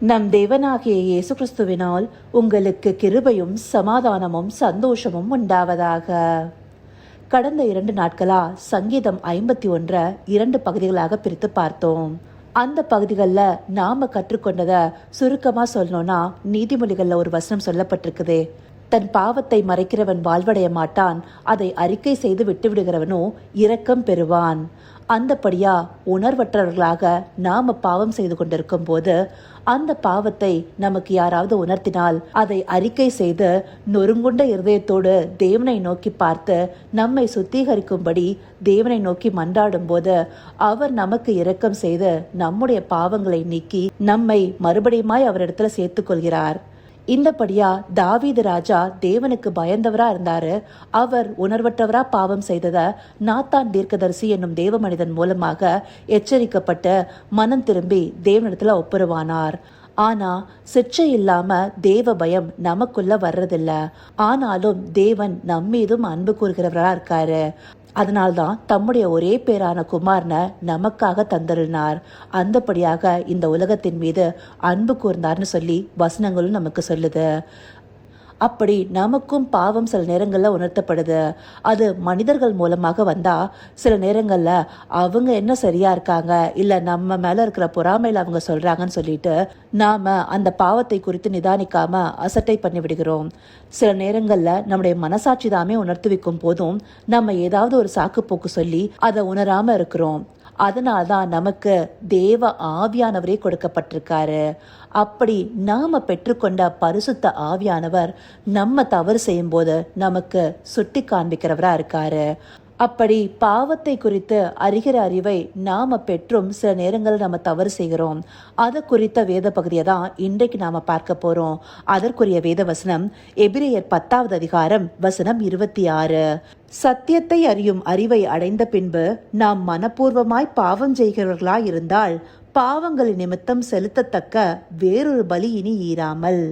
நம் தேவனாகிய இயேசு கிறிஸ்துவினால் உங்களுக்கு கிருபையும் சமாதானமும் சந்தோஷமும் உண்டாவதாக. கடந்த இரண்டு நாட்களா சங்கீதம் ஐம்பத்தி ஒன்றை இரண்டு பகுதிகளாக பிரித்து பார்த்தோம். அந்த பகுதிகளில் நாம கற்றுக்கொண்டதை சுருக்கமாக சொல்லணும்னா நீதிமொழிகளில் ஒரு வசனம் சொல்லப்பட்டிருக்குது. தன் பாவத்தை மறைக்கிறவன் வாழ்வடைய மாட்டான் அதை அறிக்கை செய்து விட்டு விடுகிறவனோ இரக்கம் பெறுவான். அந்தப்படியா உணர்வற்றவர்களாக நாம பாவம் செய்து கொண்டிருக்கும் போது அந்த பாவத்தை நமக்கு யாராவது உணர்த்தினால் அதை அறிக்கை செய்து நொறுங்குண்ட இருதயத்தோடு தேவனை நோக்கி பார்த்து நம்மை சுத்திகரிக்கும்படி தேவனை நோக்கி மன்றாடும் போது அவர் நமக்கு இரக்கம் செய்து நம்முடைய பாவங்களை நீக்கி நம்மை மறுபடியுமாய் அவரிடத்துல சேர்த்துக் கொள்கிறார் இந்தபடியா தாவீது ராஜா தேவனுக்கு பயந்தவரா இருந்தாரு. அவர் உணர்வற்றவரா பாவம் செய்தத நாத்தான் தீர்க்கதரிசி என்னும் தேவ மனிதன் மூலமாக எச்சரிக்கப்பட்டு மனம் திரும்பி தேவனிடத்துல ஒப்புருவானார். ஆனா சிற்றை இல்லாம தேவ பயம் நமக்குள்ள வர்றதில்ல. ஆனாலும் தேவன் நம்மீதும் அன்பு கூறுகிறவரா இருக்காரு. அதனால்தான் தம்முடைய ஒரே பேரான குமாரனை நமக்காக தந்தருளினார். அந்தபடியாக இந்த உலகத்தின் மீது அன்பு கூர்ந்தார்னு சொல்லி வசனங்களும் நமக்கு சொல்லுது. அப்படி நமக்கும் பாவம் சில நேரங்களில் உணர்த்தப்படுது. அது மனிதர்கள் மூலமாக வந்தால் சில நேரங்களில் அவங்க என்ன சரியாக இருக்காங்க? இல்லை நம்ம மேலே இருக்கிற பொறாமையில் அவங்க சொல்கிறாங்கன்னு சொல்லிட்டு நாம் அந்த பாவத்தை குறித்து நிதானிக்காமல் அசட்டை பண்ணி விடுகிறோம். சில நேரங்களில் நம்முடைய மனசாட்சி தாமே உணர்த்துவிக்கும் போதும் நம்ம ஏதாவது ஒரு சாக்குப்போக்கு சொல்லி அதை உணராமல் இருக்கிறோம். அதனால்தான் நமக்கு தேவ ஆவியானவரே கொடுக்கப்பட்டிருக்காரு. அப்படி நாம் பெற்றுக்கொண்ட பரிசுத்த ஆவியானவர் நம்ம தவறு செய்யும்போது நமக்கு சுட்டி காண்பிக்கிறவராக இருக்காரு. அப்படி பாவத்தை குறித்து அறிகிற அறிவை நாம பெற்றும் சில நேரங்களில் நம்ம தவறு செய்கிறோம். அது குறித்த வேத பகுதியை தான் இன்றைக்கு நாம பார்க்க போறோம். அதற்குரிய வேத வசனம் எபிரேயர் பத்தாவது அதிகாரம் வசனம் இருபத்தி ஆறு. சத்தியத்தை அறியும் அறிவை அடைந்த பின்பு நாம் மனப்பூர்வமாய் பாவம் செய்கிறவர்களாய் இருந்தால் பாவங்களின் நிமித்தம் செலுத்தத்தக்க வேறொரு பலி இனி ஈராமல்.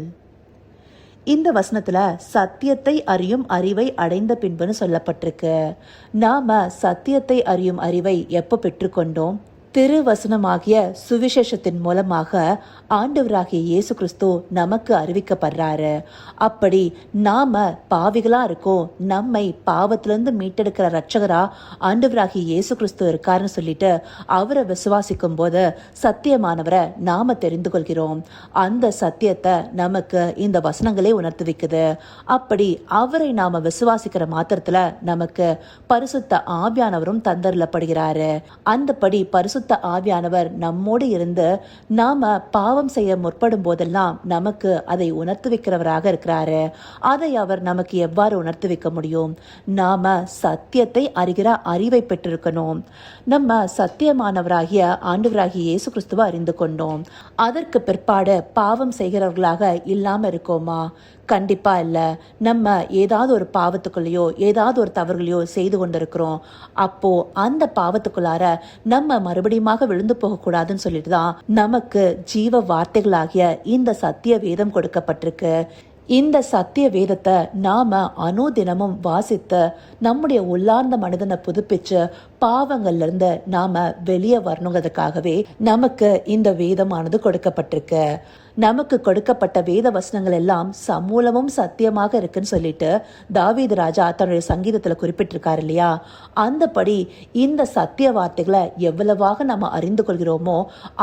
இந்த வசனத்தில் சத்தியத்தை அறியும் அறிவை அடைந்த பின்புன்னு சொல்லப்பட்டிருக்கு. நாம் சத்தியத்தை அறியும் அறிவை எப்போ பெற்றுக்கொண்டோம்? திருவசனமாகிய சுவிசேஷத்தின் மூலமாக ஆண்டவராகிய இயேசு கிறிஸ்து நமக்கு அறிவிக்கப்படுறாரு. அப்படி நாம பாவிகளா இருக்கோம் நம்மை பாவத்திலிருந்து மீட்டெடுக்கிற ரட்சகரா ஆண்டவராகிய இயேசு கிறிஸ்து இருக்காருன்னு சொல்லிட்டு அவரை விசுவாசிக்கும் போது சத்தியமானவரை நாம தெரிந்து கொள்கிறோம். அந்த சத்தியத்தை நமக்கு இந்த வசனங்களே உணர்த்து வைக்குது அப்படி அவரை நாம விசுவாசிக்கிற மாத்திரத்துல நமக்கு பரிசுத்த ஆவியானவரும் தந்தரலப்படுகிறாரு அந்தபடி பரிசுத்த ஆவியானவர் நம்மோடு இருந்து நாம பாவம் செய்ய முற்படும் போதெல்லாம் நமக்கு அதை உணர்த்து வைக்கிறவராக இருக்கிறாரு. அதை அவர் நமக்கு எவ்வாறு உணர்த்து வைக்க முடியும்? நாம சத்தியத்தை அறிகிற அறிவை பெற்றிருக்கணும். நம்ம சத்தியமானவராகிய ஆண்டவராகிய இயேசு கிறிஸ்துவ அறிந்து கொண்டோம். அதற்கு பிற்பாடு பாவம் செய்கிறவர்களாக இல்லாம இருக்கோமா? கண்டிப்பா இல்ல. நம்ம ஏதாவது ஒரு பாவத்துக்குள்ளேயோ ஏதாவது ஒரு தவறுகளையோ செய்து கொண்டிருக்கிறோம். அப்போ அந்த பாவத்துக்குள்ளார நம்ம மறுபடியும் மறுபடியுமாக விழுந்து போகக்கூடாதுன்னு சொல்லிட்டு தான் நமக்கு ஜீவ வார்த்தைகளாகிய இந்த சத்திய வேதம் கொடுக்கப்பட்டிருக்கு. இந்த சத்திய வேதத்தை நாம அனுதினமும் வாசித்து நம்முடைய உள்ளார்ந்த மனிதனை புதுப்பிச்சு பாவங்கள்லேருந்து நாம் வெளியே வரணுங்கிறதுக்காகவே நமக்கு இந்த வேதமானது கொடுக்கப்பட்டிருக்கு. நமக்கு கொடுக்கப்பட்ட வேத வசனங்கள் எல்லாம் சமூலமும் சத்தியமாக இருக்குன்னு சொல்லிட்டு தாவீது ராஜா தன்னுடைய சங்கீதத்தில் குறிப்பிட்டிருக்காரு இல்லையா? அந்தபடி இந்த சத்திய வார்த்தைகளை எவ்வளவாக நம்ம அறிந்து கொள்கிறோமோ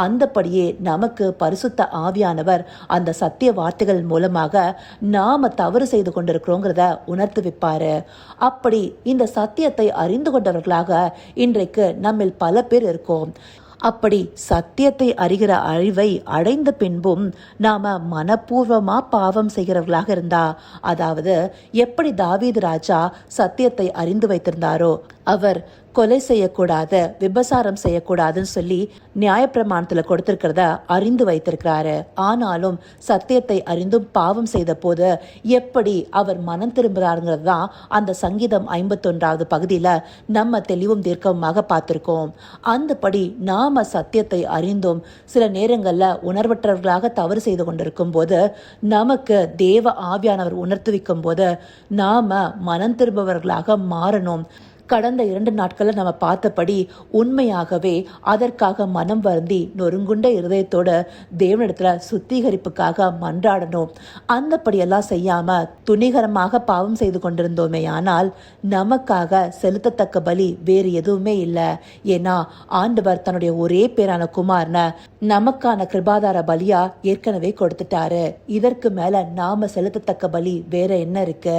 அந்தபடியே நமக்கு பரிசுத்த ஆவியானவர் அந்த சத்திய வார்த்தைகள் மூலமாக நாம் தவறு செய்து கொண்டிருக்கிறோங்கிறத உணர்த்து வைப்பாரு அப்படி இந்த சத்தியத்தை அறிந்து கொண்டவர்களாக இன்றைக்கு நம்மில் பல பேர் இருக்கோம். அப்படி சத்தியத்தை அறிகிற அறிவை அடைந்த பின்பும் நாம மனப்பூர்வமா பாவம் செய்கிறவர்களாக இருந்தா அதாவது எப்படி தாவீது ராஜா சத்தியத்தை அறிந்து வைத்திருந்தாரோ அவர் கொலை செய்யக்கூடாது விபசாரம் செய்யக்கூடாதுன்னு சொல்லி நியாயப்பிரமாணத்துல கொடுத்திருக்கிறத அறிந்து வைத்திருக்கிறாரு. ஆனாலும் சத்தியத்தை அறிந்தும் பாவம் செய்த போது எப்படி அவர் மனம் திரும்புகிறாருங்கிறது தான் அந்த சங்கீதம் ஐம்பத்தொன்றாவது பகுதியில நம்ம தெளிவும் தீர்க்கமாக பார்த்திருக்கோம். அந்தபடி நாம சத்தியத்தை அறிந்தும் சில நேரங்கள்ல உணர்வற்றவர்களாக தவறு செய்து கொண்டிருக்கும் போது நமக்கு தேவ ஆவியானவர் உணர்த்துவிக்கும் போது நாம மனம் திரும்பவர்களாக மாறணும். கடந்த இரண்டு நாட்களில் நம்ம பார்த்தபடி உண்மையாகவே அதற்காக மனம் வருந்தி நொறுங்குண்ட இருதயத்தோட தேவனிடத்துல சுத்திகரிப்புக்காக மன்றாடணும். அந்தப்படியெல்லாம் செய்யாம துணிகரமாக பாவம் செய்து கொண்டிருந்தோமே ஆனால் நமக்காக செலுத்தத்தக்க பலி வேறு எதுவுமே இல்லை. ஏன்னா ஆண்டவர் தன்னுடைய ஒரே பேரான குமாரனை நமக்கான கிருபாதார பலியா ஏற்கனவே கொடுத்துட்டாரு. இதற்கு மேல நாம செலுத்தத்தக்க பலி வேற என்ன இருக்கு?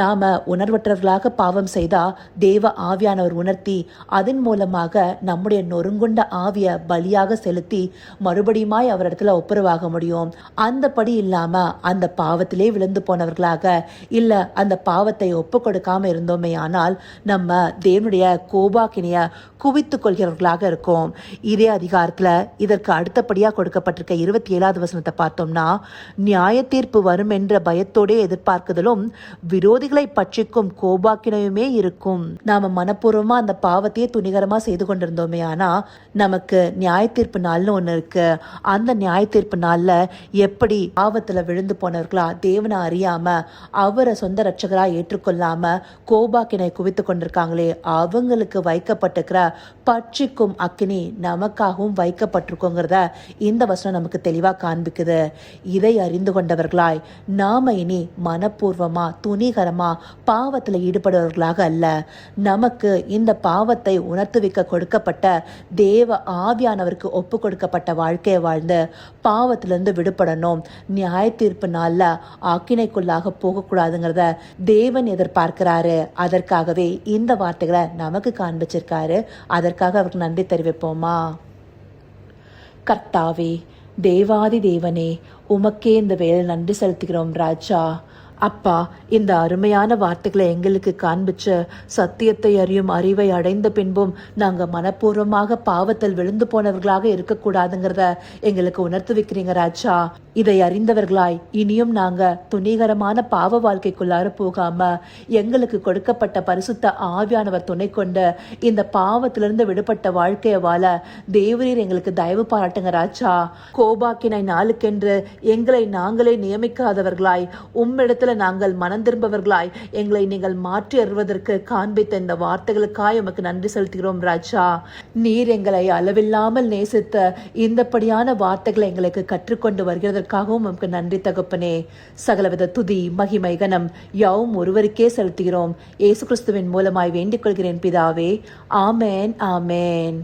நாம உணர்வற்றவர்களாக பாவம் செய்தா தேவ ஆவியானவர் உணர்த்தி அதன் மூலமாக நம்முடைய நொறுங்குண்ட ஆவிய பலியாக செலுத்தி மறுபடியுமாய் அவரிடத்துல ஒப்புரவாக முடியும். அந்தபடி இல்லாம அந்த பாவத்திலே விழுந்து போனவர்களாக இல்ல அந்த பாவத்தை ஒப்பு கொடுக்காம இருந்தோமே ஆனால் நம்ம தேவனுடைய கோபாக்கினிய குவித்து கொள்கிறவர்களாக இருக்கும். இதே அதிகாரத்துல இதற்கு அடுத்தபடியா கொடுக்கப்பட்டிருக்க இருபத்தி ஏழாவது வசனத்தை பார்த்தோம்னா நியாய தீர்ப்பு வரும் என்ற பயத்தோடே எதிர்பார்க்குதலும் விரோதிகளை பட்சிக்கும் கோபாக்கினையுமே இருக்கும். நாம் நம்ம மனப்பூர்வமாக அந்த பாவத்தையே துணிகரமாக செய்து கொண்டிருந்தோமே. ஆனால் நமக்கு நியாய தீர்ப்பு நாள்னு ஒன்று இருக்கு. அந்த நியாய தீர்ப்பு எப்படி பாவத்தில் விழுந்து போனவர்களா தேவனை அறியாமல் அவரை சொந்த ரட்சகராக ஏற்றுக்கொள்ளாமல் கோபாக்கினை குவித்து கொண்டிருக்காங்களே அவங்களுக்கு வைக்கப்பட்டிருக்கிற பட்சிக்கும் அக்கினி நமக்காகவும் வைக்கப்பட்டிருக்கோங்கிறத இந்த வசனம் நமக்கு தெளிவாக காண்பிக்குது. இதை அறிந்து கொண்டவர்களாய் நாம இனி மனப்பூர்வமாக துணிகரமாக பாவத்தில் ஈடுபடுவர்களாக அல்ல. நமக்கு இந்த பாவத்தை உணர்த்துவிக்க கொடுக்கப்பட்ட தேவ ஆவியானவருக்கு ஒப்பு கொடுக்கப்பட்ட வாழ்க்கையை வாழ்ந்து பாவத்திலிருந்து விடுபடணும். நியாய தீர்ப்பு நாளில் ஆக்கினைக்குள்ளாக போகக்கூடாதுங்கிறத தேவன் எதிர்பார்க்கிறாரு. அதற்காகவே இந்த வார்த்தைகளை நமக்கு காண்பிச்சிருக்காரு. அதற்காக அவருக்கு நன்றி தெரிவிப்போமா? கர்த்தாவே தேவாதி தேவனே உமக்கே இந்த வேலை நன்றி செலுத்துகிறோம் ராஜா. அப்பா இந்த அருமையான வார்த்தைகளை எங்களுக்கு காண்பிச்சு சத்தியத்தை அறியும் அறிவை அடைந்த பின்பும் நாங்கள் மனப்பூர்வமாக பாவத்தில் விழுந்து போனவர்களாக இருக்கக்கூடாதுங்கிறத எங்களுக்கு உணர்த்து வைக்கிறீங்க ராஜா. இதை அறிந்தவர்களாய் இனியும் நாங்க துணிகரமான பாவ வாழ்க்கைக்குள்ளார போகாம எங்களுக்கு கொடுக்கப்பட்ட பரிசுத்த ஆவியானவர் துணை கொண்டு இந்த பாவத்திலிருந்து விடுபட்ட வாழ்க்கையை வாழ தேவரீர் எங்களுக்கு தயவு பாராட்டுங்க ராஜா. கோபாக்கினை நாளுக்கென்று எங்களை நாங்களே நியமிக்காதவர்களாய் உம்மிடத்துல நாங்கள் மனம் திரும்பவர்களாய் எங்களை நீங்கள் மாற்றி அருவதற்கு காண்பித்த இந்த வார்த்தைகளுக்காய் உமக்கு நன்றி செலுத்துகிறோம் ராஜா. நீர் எங்களை அளவில்லாமல் நேசித்த இந்தப்படியான வார்த்தைகளை எங்களுக்கு கற்றுக்கொண்டு வருகிறதற்காகவும் உமக்கு நன்றி தகப்பனே. சகலவித துதி மகிமை கனம் யாவும் ஒருவருக்கே செலுத்துகிறோம். ஏசு கிறிஸ்துவின் மூலமாய் வேண்டிக் கொள்கிறேன் பிதாவே. ஆமேன் ஆமேன்.